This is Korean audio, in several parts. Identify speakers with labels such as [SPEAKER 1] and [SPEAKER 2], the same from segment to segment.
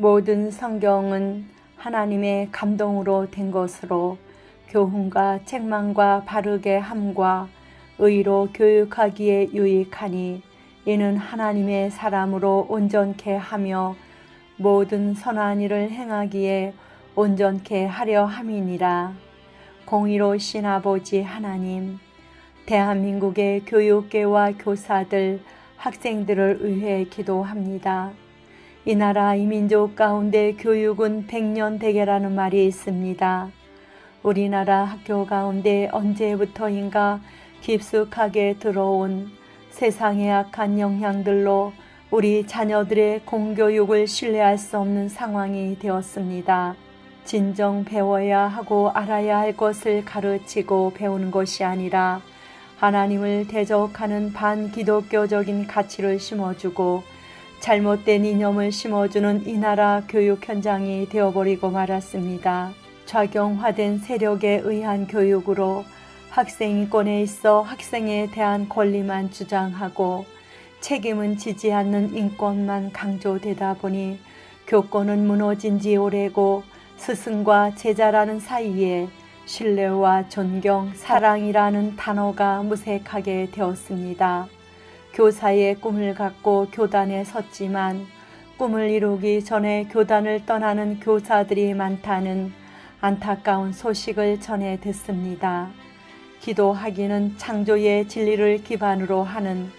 [SPEAKER 1] 모든 성경은 하나님의 감동으로 된 것으로 교훈과 책망과 바르게 함과 의로 교육하기에 유익하니 이는 하나님의 사람으로 온전케 하며 모든 선한 일을 행하기에 온전케 하려 함이니라. 공의로신 아버지 하나님, 대한민국의 교육계와 교사들, 학생들을 위해 기도합니다. 이 나라 이 민족 가운데 교육은 백년 대계라는 말이 있습니다. 우리나라 학교 가운데 언제부터인가 깊숙하게 들어온 세상의 악한 영향들로 우리 자녀들의 공교육을 신뢰할 수 없는 상황이 되었습니다. 진정 배워야 하고 알아야 할 것을 가르치고 배우는 것이 아니라 하나님을 대적하는 반기독교적인 가치를 심어주고 잘못된 이념을 심어주는 이 나라 교육 현장이 되어버리고 말았습니다. 좌경화된 세력에 의한 교육으로 학생인권에 있어 학생에 대한 권리만 주장하고 책임은 지지 않는 인권만 강조되다 보니 교권은 무너진 지 오래고 스승과 제자라는 사이에 신뢰와 존경, 사랑이라는 단어가 무색하게 되었습니다. 교사의 꿈을 갖고 교단에 섰지만 꿈을 이루기 전에 교단을 떠나는 교사들이 많다는 안타까운 소식을 전해 듣습니다. 기도하기는 창조의 진리를 기반으로 하는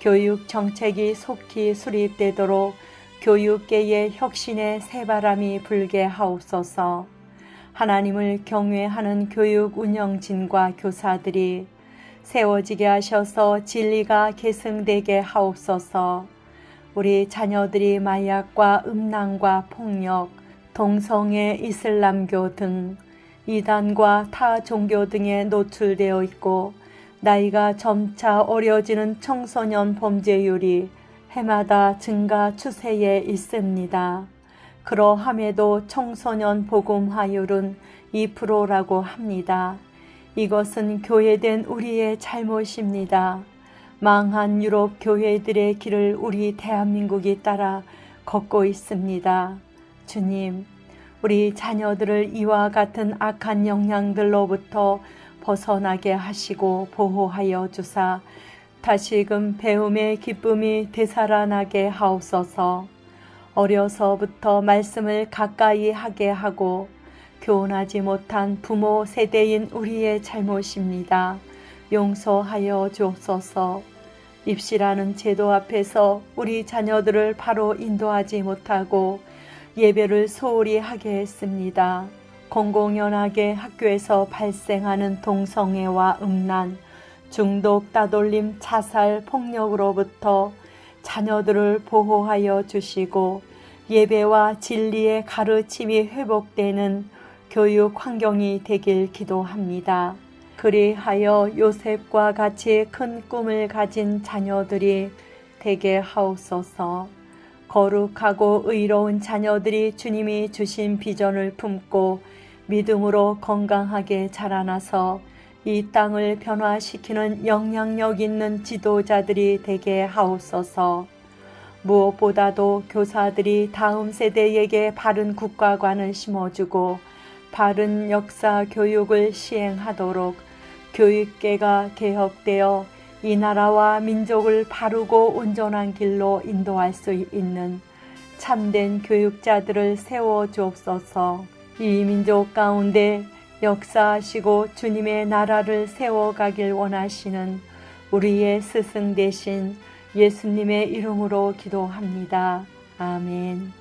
[SPEAKER 1] 교육 정책이 속히 수립되도록 교육계의 혁신의 새바람이 불게 하옵소서. 하나님을 경외하는 교육 운영진과 교사들이 세워지게 하셔서 진리가 계승되게 하옵소서. 우리 자녀들이 마약과 음란과 폭력, 동성애 이슬람교 등 이단과 타 종교 등에 노출되어 있고 나이가 점차 어려지는 청소년 범죄율이 해마다 증가 추세에 있습니다. 그러함에도 청소년 복음화율은 2%라고 합니다. 이것은 교회된 우리의 잘못입니다. 망한 유럽 교회들의 길을 우리 대한민국이 따라 걷고 있습니다. 주님, 우리 자녀들을 이와 같은 악한 영향들로부터 벗어나게 하시고 보호하여 주사 다시금 배움의 기쁨이 되살아나게 하옵소서 어려서부터 말씀을 가까이 하게 하고 교훈하지 못한 부모 세대인 우리의 잘못입니다. 용서하여 주옵소서 입시라는 제도 앞에서 우리 자녀들을 바로 인도하지 못하고 예배를 소홀히 하게 했습니다. 공공연하게 학교에서 발생하는 동성애와 음란, 중독, 따돌림, 자살, 폭력으로부터 자녀들을 보호하여 주시고 예배와 진리의 가르침이 회복되는 교육 환경이 되길 기도합니다. 그리하여 요셉과 같이 큰 꿈을 가진 자녀들이 되게 하옵소서. 거룩하고 의로운 자녀들이 주님이 주신 비전을 품고 믿음으로 건강하게 자라나서 이 땅을 변화시키는 영향력 있는 지도자들이 되게 하옵소서. 무엇보다도 교사들이 다음 세대에게 바른 국가관을 심어주고 바른 역사 교육을 시행하도록 교육계가 개혁되어 이 나라와 민족을 바르고 온전한 길로 인도할 수 있는 참된 교육자들을 세워 주옵소서. 이 민족 가운데 역사하시고 주님의 나라를 세워가길 원하시는 우리의 스승 대신 예수님의 이름으로 기도합니다. 아멘.